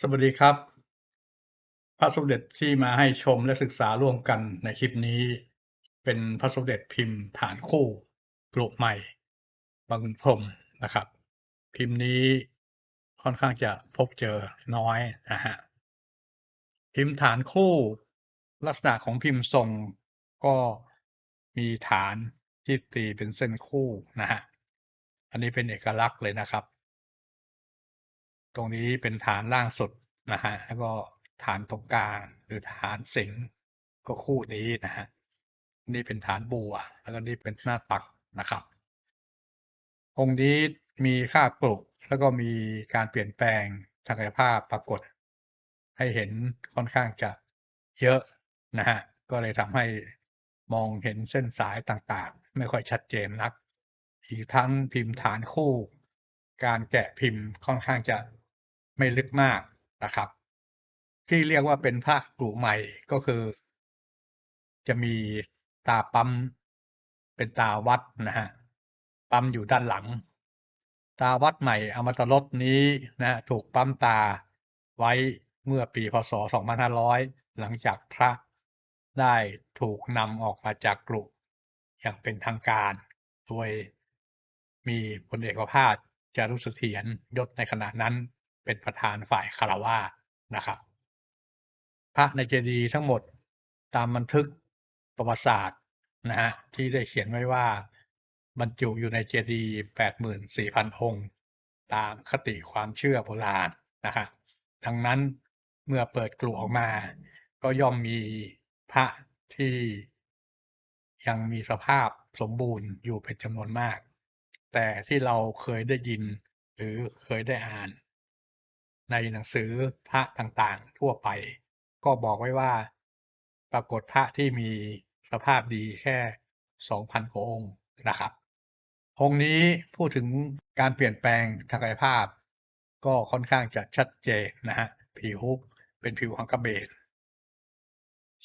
สวัสดีครับ พระสมเด็จที่มาให้ชมและศึกษาร่วมกันในคลิปนี้ เป็นพระสมเด็จพิมพ์ฐานคู่ปลุกใหม่บางพรมนะครับ พิมพ์นี้ค่อนข้างจะพบเจอน้อยนะฮะพิมพ์ฐานคู่ลักษณะของพิมพ์ทรงก็มีฐานที่ตีเป็นเส้นคู่นะฮะอันนี้เป็นเอกลักษณ์เลยนะครับ ตรงนี้เป็นฐานล่างสุดนะฮะแล้วก็ฐานตรงกลางหรือฐานสิงก็คู่นี้นะฮะนี่เป็นฐานบัว แล้วก็นี่เป็นหน้าตักนะครับ องค์นี้มีค่าปลุกแล้วก็มีการเปลี่ยนแปลงทางกายภาพปรากฏ ให้เห็นค่อนข้างจะเยอะนะฮะก็เลยทำให้มองเห็นเส้นสายต่างๆ ไม่ค่อยชัดเจนนัก อีกทั้งพิมพ์ฐานคู่ การแกะพิมพ์ค่อนข้างจะ ไม่ลึกมากนะครับ ที่เรียกว่าเป็นพระกลุ่ใหม่ก็คือ จะมีตาปั๊มเป็นตาวัดนะฮะปั๊มอยู่ด้านหลัง ตาวัดใหม่อมตะรสนี้นะถูกปั๊มตาไว้เมื่อปีพศ 2500 หลังจากพระได้ถูกนำออกมาจากกลุ่อย่างเป็นทางการ โดยมีพลเอกภาสจารุสเสถียรยศในขณะนั้น เป็นประธานฝ่ายคารวานะครับ พระในเจดีย์ทั้งหมดตามบันทึกประวัติศาสตร์นะฮะที่ได้เขียนไว้ว่าบรรจุอยู่ในเจดีย์แปดหมื่นสี่พันองค์ ตามคติความเชื่อโบราณนะฮะดังนั้นเมื่อเปิดกลุ่ออกมา ก็ย่อมมีพระที่ยังมีสภาพสมบูรณ์อยู่เป็นจำนวนมาก แต่ที่เราเคยได้ยินหรือเคยได้อ่าน ในหนังสือพระต่างๆ ทั่วไป ก็บอกไว้ว่า ปรากฏพระที่มีสภาพดีแค่2,000กว่าองค์นะครับ องค์นี้พูดถึงการเปลี่ยนแปลงทางกายภาพ ก็ค่อนข้างจะชัดเจนนะฮะผิวเป็นผิวของกระเบน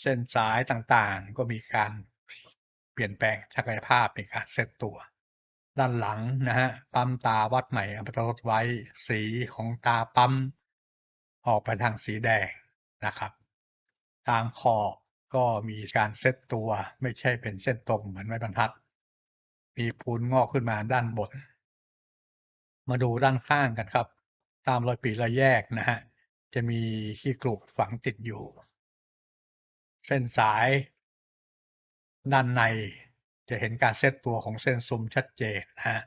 เส้นสายต่างๆ ก็มีการเปลี่ยนแปลงทางกายภาพเป็นการเซตตัว ด้านหลังนะฮะปั๊มตาวัดใหม่อัปตรสไว้สีของตาปั๊มออกไปทางสีแดงนะครับ ตามขอบก็มีการเซตตัวไม่ใช่เป็นเส้นตรงเหมือนไม้บรรทัด มีปูนงอกขึ้นมาด้านบน มาดูด้านข้างกันครับ ตามรอยปีรอยแยกนะฮะจะมีขี้กรุฝังติดอยู่ เส้นสาย ด้านใน จะเห็นการเซตตัวของเส้นซุ้มชัดเจนนะฮะ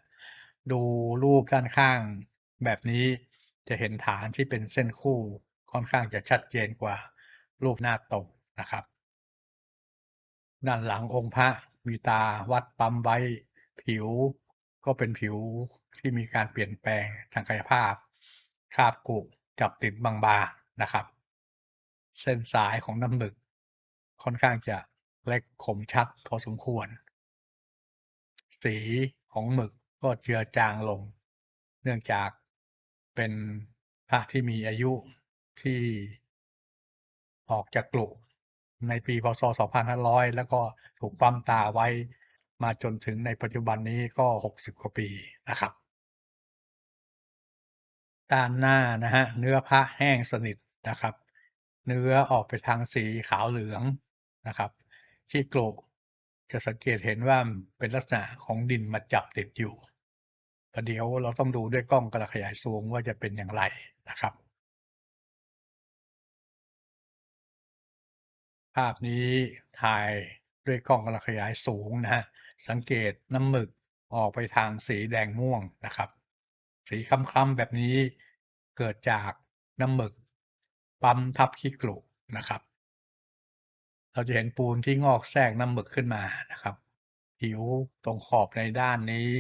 ดูรูปด้านข้างแบบนี้จะเห็นฐานที่เป็นเส้นคู่ค่อนข้างจะชัดเจนกว่ารูปหน้าตรงนะครับ ด้านหลังองค์พระมีตาวัดปั๊มไว้ผิว ก็เป็นผิวที่มีการเปลี่ยนแปลงทางกายภาพคาบกุจับติดบางๆนะครับ เส้นสายของน้ำหมึกค่อนข้างจะเล็กคมชัดพอสมควร สีของหมึกก็เจือจางลง เนื่องจากเป็นพระที่มีอายุที่ออกจากกลุ่ในปีพศ 2500 แล้วก็ถูกปั๊มตาไว้มาจนถึงในปัจจุบันนี้ก็ 60 กว่าปีนะครับ ด้านหน้านะฮะเนื้อพระแห้งสนิทนะครับ เนื้อออกไปทางสีขาวเหลืองนะครับ ที่กลุ่ จะสังเกตเห็นว่าเป็นลักษณะของดินมาจับติดอยู่ประเดี๋ยวเราต้องดูด้วยกล้องกระขยายซูมว่าจะเป็นอย่างไรนะครับ ภาพนี้ถ่ายด้วยกล้องกระขยายสูงนะฮะสังเกตน้ำหมึกออกไปทางสีแดงม่วงนะครับ สีค้ำๆแบบนี้เกิดจากน้ำหมึกปั๊มทับขี้กลุนะครับ เราจะเห็นปูนที่งอกแทรกน้ำหมึกขึ้นมานะครับ ผิวตรงขอบในด้านนี้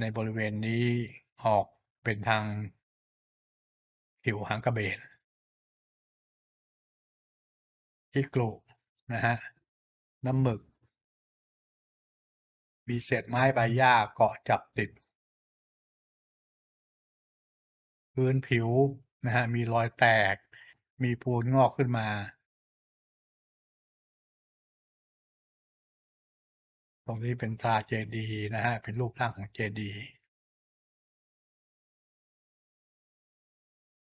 ในบริเวณนี้ออกเป็นทางผิวหางกระเบนที่กลุนะฮะน้ำหมึก มีเศษไม้ใบหญ้าเกาะจับติด พื้นผิวนะฮะมีรอยแตก มีปูนงอกขึ้นมา ตรงนี้เป็นตราเจดีย์นะฮะ เป็นรูปร่างของเจดีย์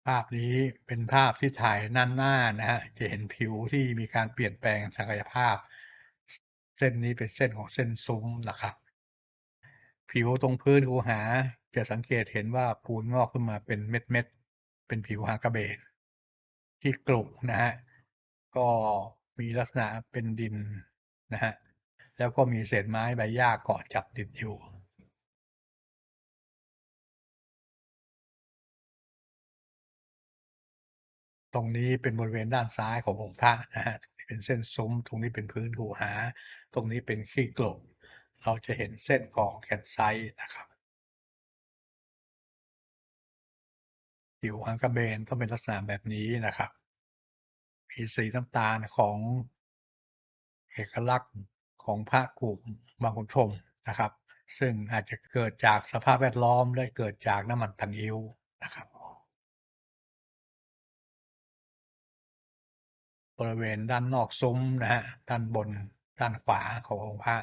ภาพนี้เป็นภาพที่ถ่ายด้านหน้านะครับจะเห็นผิวที่มีการเปลี่ยนแปลงศักยภาพ เส้นนี้เป็นเส้นของเส้นซุ้มนะครับ ผิวตรงพื้นคูหา จะสังเกตเห็นว่าปูนงอกขึ้นมาเป็นเม็ดๆเป็นผิวหากระเบนที่กรุนะครับก็มีลักษณะเป็นดินนะครับ แล้วก็มีเศษไม้ใบหญ้าเกาะจับติดอยู่ตรงนี้เป็นบริเวณด้านซ้ายขององค์พระนะครับตรงนี้เป็นเส้นซุ้ม ตรงนี้เป็นพื้นคูหา ตรงนี้เป็นขี้กลบ เราจะเห็นเส้นของแคนไซนะครับผิวหางกระเบนต้องเป็นลักษณะแบบนี้นะครับ มีสีน้ำตาลของเอกลักษณ์ ของพระกลุ่มบางขุนพรมนะครับ ซึ่งอาจจะเกิดจากสภาพแวดล้อมและเกิดจากน้ำมันตังอิวนะครับ บริเวณด้านนอกซุ้มนะครับด้านบนด้านขวาขององค์พระ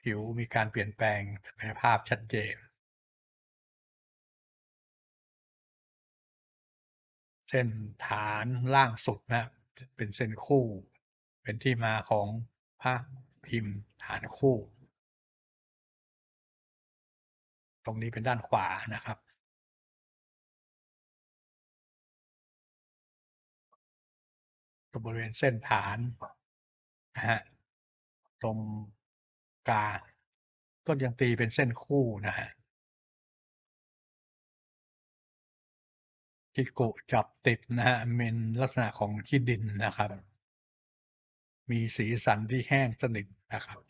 ผิวมีการเปลี่ยนแปลงศักยภาพชัดเจน เส้นฐานล่างสุดนะ เป็นเส้นคู่ เป็นที่มาของ พระพิมพ์ฐานคู่ ตรงนี้เป็นด้านขวานะครับ ตรงบริเวณเส้นฐานนะครับตรงกลางก็ยังตีเป็นเส้นคู่นะครับที่โกจับติดนะครับเป็นลักษณะของขี้ดินนะครับ มีสีสันที่แห้งสนิทนะครับ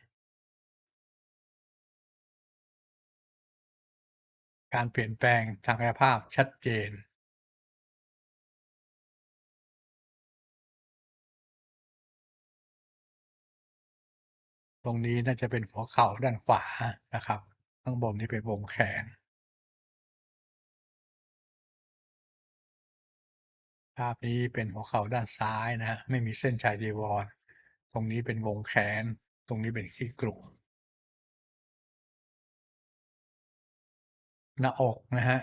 การเปลี่ยนแปลงทางกายภาพชัดเจน ตรงนี้น่าจะเป็นหัวเข่าด้านขวานะครับ ข้างบนนี้เป็นวงแขนภาพนี้เป็นหัวเข่าด้านซ้ายนะ ไม่มีเส้นชายจีวรต รงนี้เป็นวงแขนตรงนี้เป็นขี้กรุหน้าอกนะครับ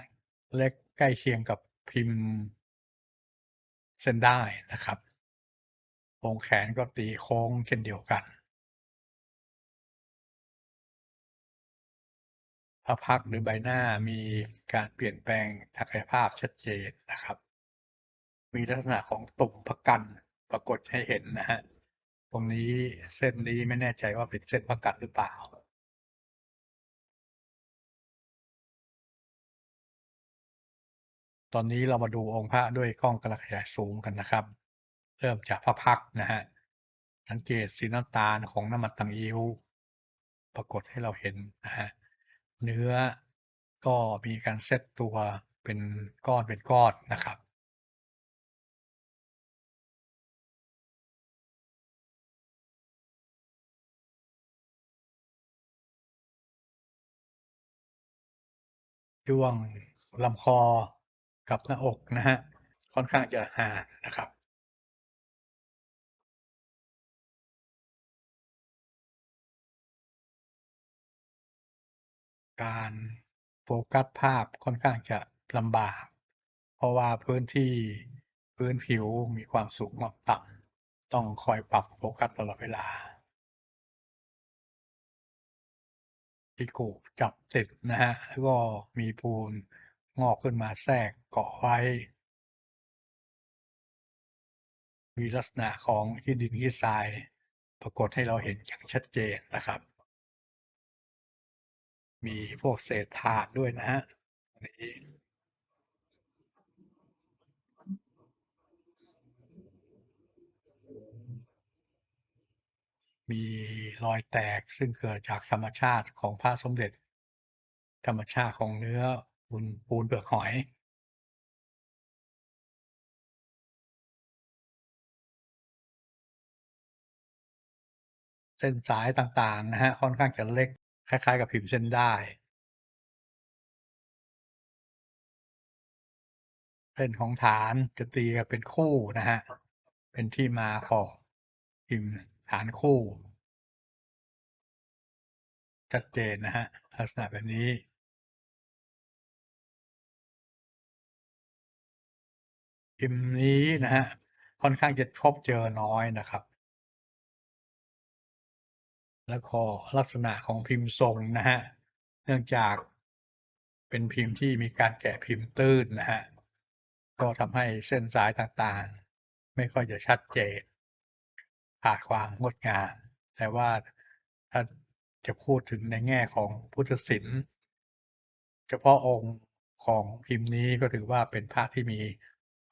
เล็กใกล้เคียงกับพิมพ์เส้นได้นะครับวงแขนก็ตีโค้งเช่นเดียวกันพระพักหรือใบหน้ามีการเปลี่ยนแปลงศักยภาพชัดเจนนะครับ มีลักษณะของตุ่มพระกันปรากฏให้เห็นนะครับต รงนี้เส้นนี้ไม่แน่ใจว่าเป็นเส้นพระกันหรือเปล่าตอนนี้เรามาดูองค์พระด้วยกล้องกระขยายสูงกันนะครับ เริ่มจากพระพักนะครับสังเกตสีน้ำตาลของน้ำมันตังอิ้วปรากฏให้เราเห็นนะครับเนื้อก็มีการเซตตัวเป็นก้อนเป็นก้อนนะครับ ช่วงลำคอกับหน้าอกนะครับค่อนข้างจะห่างนะครับการโฟกัสภาพค่อนข้างจะลำบาก เพราะว่าพื้นที่พื้นผิวมีความสูงความต่ำต้องคอยปรับโฟกัสตลอดเวลา ที่กุจับติดนะครับแล้วก็มีปูนงอกขึ้นมาแทรกเกาะไว้ มีลักษณะของขี้ดินขี้ทราย ปรากฏให้เราเห็นอย่างชัดเจนนะครับ มีพวกเศษถ่านด้วยนะฮะนี้ มีรอยแตกซึ่งเกิดจากธรรมชาติของพระสมเด็จ ธรรมชาติของเนื้อปูนปูนเปลือกหอย เส้นสายต่างๆนะครับค่อนข้างจะเล็กคล้ายๆ กับพิมพ์เส้นได้ เส้นของฐานจะตีกันเป็นคู่นะครับเป็นที่มาของพิมพ์ ฐานคู่ชัดเจนนะครับลักษณะแบบนี้ พิมพ์นี้นะครับค่อนข้างจะพบเจอน้อยนะครับ แล้วก็ลักษณะของพิมพ์ทรงนะครับเนื่องจากเป็นพิมพ์ที่มีการแกะพิมพ์ตื้นนะครับก็ทำให้เส้นสายต่างๆ ไม่ค่อยจะชัดเจน ขาดความงดงามแต่ว่าถ้าจะพูดถึงในแง่ของพุทธศิลป์เฉพาะองค์ของพิมพ์นี้ก็ถือว่าเป็นพระที่มี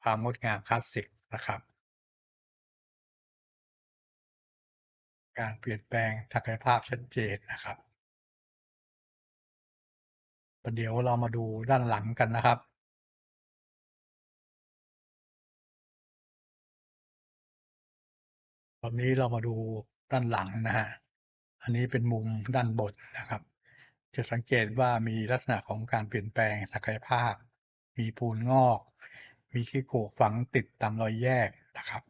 ความงดงามคลาสสิกนะครับ การเปลี่ยนแปลงศักยภาพชัดเจนนะครับประเดี๋ยวเรามาดูด้านหลังกันนะครับ ตอนนี้เรามาดูด้านหลังนะครับอันนี้เป็นมุมด้านบนนะครับ จะสังเกตว่ามีลักษณะของการเปลี่ยนแปลงศักยภาพ มีปูนงอก มีขี้โกกฝังติดตามรอยแยกนะครับ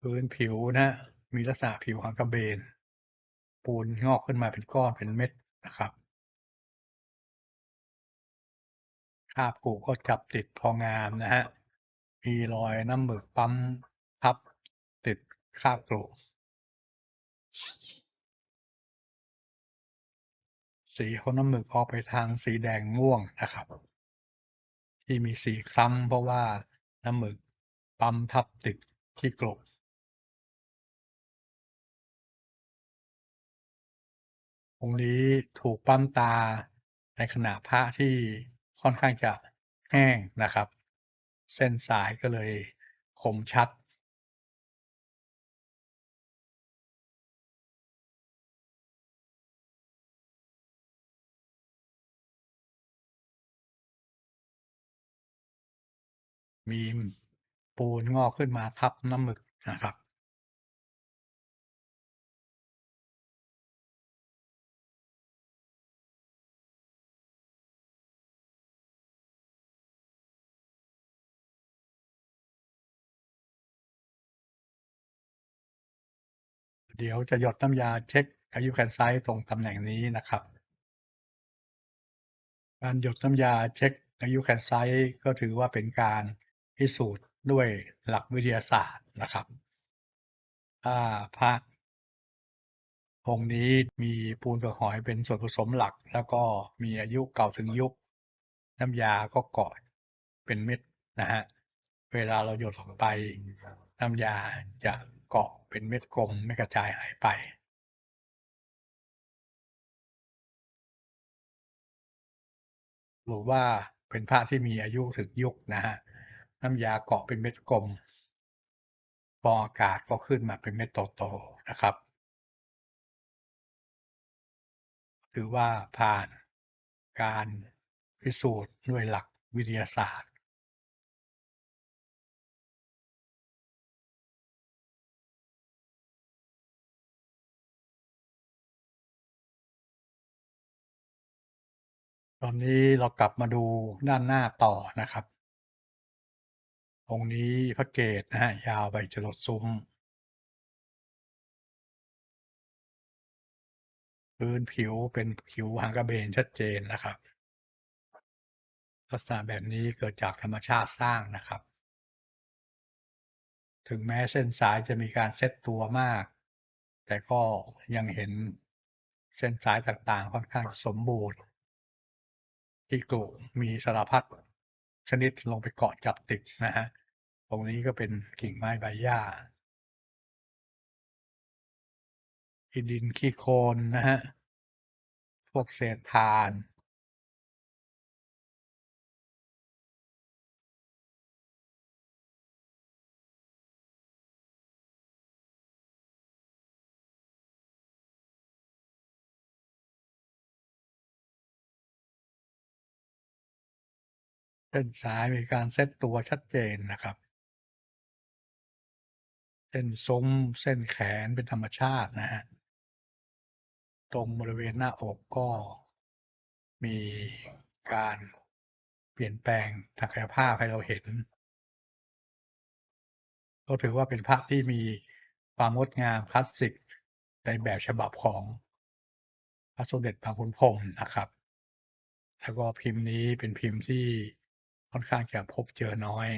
พื้นผิวนะมีลักษณะผิวหางกระเบน ปูนงอกขึ้นมาเป็นก้อนเป็นเม็ดนะครับาบกรุก็จับติดพองามนะครับมีรอยน้ำหมึกปั๊มทับติดคราบกรุสีของน้ำหมึกออกไปทางสีแดงม่วงนะครับ ที่มีสีคล้ำเพราะว่าน้ำหมึกปั๊มทับติดที่กรุองค์นี้ถูกปั๊มตาในขณะพระที่ ค่อนข้างจะแห้งนะครับ เส้นสายก็เลยคมชัด มีปูนงอกขึ้นมาทับน้ำหมึกนะครับ เดี๋ยวจะหยดน้ำยาเช็กอายุแคนไซต์ตรงตำแหน่งนี้นะครับ การหยดน้ำยาเช็กอายุแคนไซต์ก็ถือว่าเป็นการพิสูจน์ด้วยหลักวิทยาศาสตร์นะครับ ถ้าพระองค์นี้มีปูนเปลือกหอยเป็นส่วนผสมหลัก แล้วก็มีอายุเก่าถึงยุค น้ำยาก็เกาะเป็นเม็ดนะครับเวลาเราหยดลงไป น้ำยาจะ เกาะเป็นเม็ดกลมไม่กระจายหายไปหรือว่าเป็นพระที่มีอายุถึงยุคนะครับน้ำยาเกาะเป็นเม็ดกลมฟองอากาศก็ขึ้นมาเป็นเม็ดโตๆนะครับ ถือว่าผ่านการพิสูจน์ด้วยหลักวิทยาศาสตร์ ตอนนี้เรากลับมาดูด้านหน้าต่อนะครับองนี้พระเกศนะครับยาวไปจรดซุ้ม พื้นผิวเป็นผิวหางกระเบนชัดเจนนะครับ ลักษณะแบบนี้เกิดจากธรรมชาติสร้างนะครับ ถึงแม้เส้นสายจะมีการเซตตัวมาก แต่ก็ยังเห็นเส้นสายต่างๆ ค่อนข้างสมบูรณ์ ที่กรุมีสารพัดชนิดลงไปเกาะจับติดนะฮะ ตรงนี้ก็เป็นกิ่งไม้ใบหญ้าขี้ดินขี้โคลนนะฮะ พวกเศษถ่าน เส้นสายมีการเซตตัวชัดเจนนะครับ เส้นซุ้มเส้นแขนเป็นธรรมชาตินะครับตรงบริเวณหน้าอกก็มีการเปลี่ยนแปลงศักยภาพให้เราเห็น ก็ถือว่าเป็นพระที่มีความงดงามคลาสสิกในแบบฉบับของพระสมเด็จพระพุทธพรหมนะครับ แล้วก็พิมพ์นี้เป็นพิมพ์ที่ ค่อนข้างจะพบเจอน้อย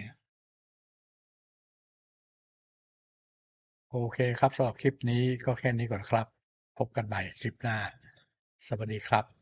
โอเคครับสำหรับคลิปนี้ก็แค่นี้ก่อนครับ พบกันใหม่คลิปหน้า สวัสดีครับ